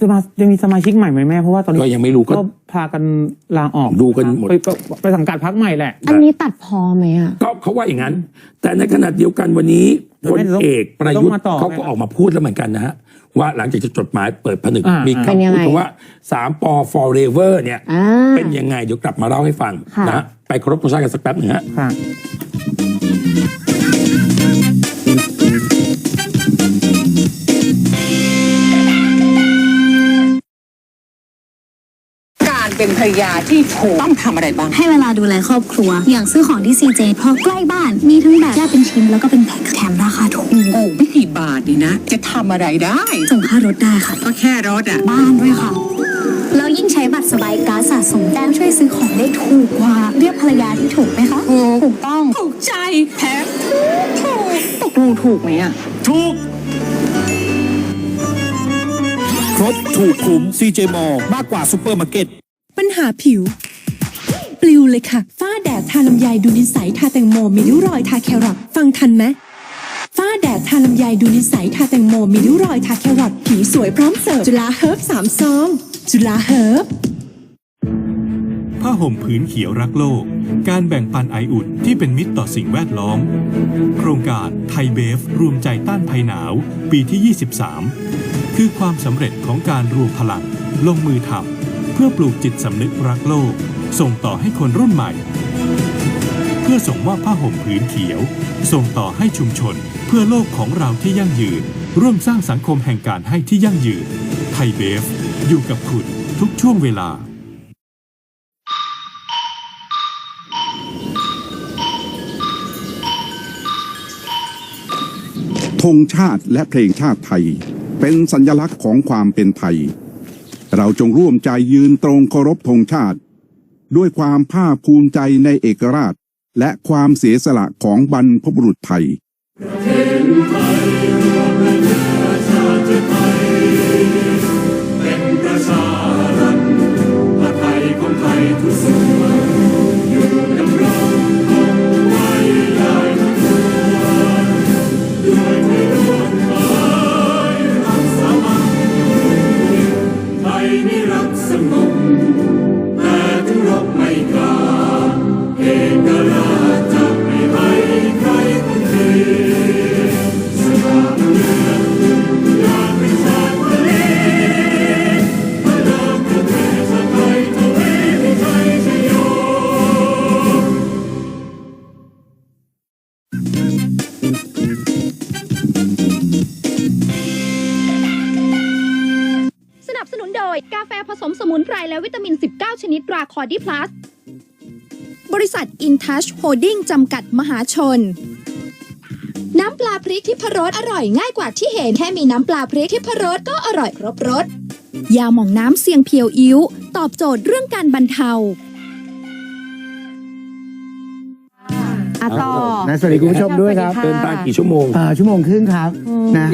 จะมาจะมีสมาชิกใหม่ไหมแม่เพราะว่าตอนนี้ก็ยังไม่รู้ก็ ก็พากันลาออกดูกันหมด ไปไปไปสังกัดพักใหม่แหละ อันนี้ตัดพอไหมอะ ก็เขาว่าอย่างนั้น แต่ในขณะเดียวกันวันนี้เดี๋ยวพลแม่จะต้องเอกประยุทต้องธ์มาต่อเขาก็ออกมาพูดแล้วเหมือนกันนะฮะ ว่าหลังจากจะจดหมายเปิดผนึกอ่ามี มีเป็นคำยังพูดไงคำว่าสามปอ forever เนี่ย อ่า เป็นยังไง เดี๋ยวกลับมาเล่าให้ฟังค่ะ นะฮะไปครบทรงชาติกันสักแป๊บหนึ่งฮะ ค่ะก เป็นภรรยาที่ถูกต้องทำอะไรบ้าง ให้เวลาดูแลครอบครัว อย่างซื้อของที่ซีเจเพราะใกล้บ้าน มีทั้งแบบแยกเป็นชิ้นแล้วก็เป็นแพ็คแถมราคาถูกโอ้ไม่กี่บาทนี่นะ จะทำอะไรได้ ส่งค่ารถได้ค่ะ ก็แค่รถอะบ้านด้วยค่ะแล้วยิ่งใช้บัตรสบายการดสะสมแต้มช่วยซื้อของได้ถูกกว่า เรียกภรรยาที่ถูกไหมคะถูกต้องถูกใจแถมตกลงถูกไหมอะถูกครบถูกคุ้ม CJ m a l l มากกว่าซูเปอร์มาร์เก็ต ปัญหาผิว ปลิวเลยค่ะ ฝ้าแดดทาลำไยดูนิสัยทาแตงโมมีริ้วรอยทาแครอทฟังทันไหมฝ้าแดดทาลำไยดูนิสัยทาแตงโมมีริ้วรอยทาแครอทผิวสวยพร้อมเสิร์ฟจุฬาเฮิร์บสามซองจุฬาเฮิร์บผ้าห่มผืนเขียวรักโลก การแบ่งปันไออุ่นที่เป็นมิตรต่อสิ่งแวดล้อม โครงการไทยเบฟรวมใจต้านภัยหนาว ปีที่ 23 คือความสำเร็จของการรวมพลัง ลงมือทำ พื่อปลูกจิตสำนึกรักโลก ส่งต่อให้คนรุ่นใหม่ เพื่อส่งมอบผ้าห่มผืนเขียว ส่งต่อให้ชุมชน เพื่อโลกของเราที่ยั่งยืน ร่วมสร้างสังคมแห่งการให้ที่ยั่งยืนไทยเบฟ อยู่กับคุณทุกช่วงเวลาธงชาติและเพลงชาติไทย เป็นสัญลักษณ์ของความเป็นไทย เราจงร่วมใจยืนตรงเคารพธงชาติ ด้วยความภาคภูมิใจในเอกราช และความเสียสละของบรรพบุรุษไทยส กาแฟผสมสมุนไพรและวิตามิน 19 ชนิดตราคอร์ดีพลัส บริษัทอินทัชโฮดดิ้งจำกัดมหาชน น้ำปลาพริกทิพรสอร่อยง่ายกว่าที่เห็น แค่มีน้ำปลาพริกทิพรสก็อร่อยครบรส ยาหม่องน้ำเสียงเพียวอิ้ว ตอบโจทย์เรื่องการบรรเทาอะต่อ นะสวัสดีคุณผู้ชมด้วยครับ เดินทางกี่ชั่วโมง อ่าชั่วโมงครึ่งครับนะ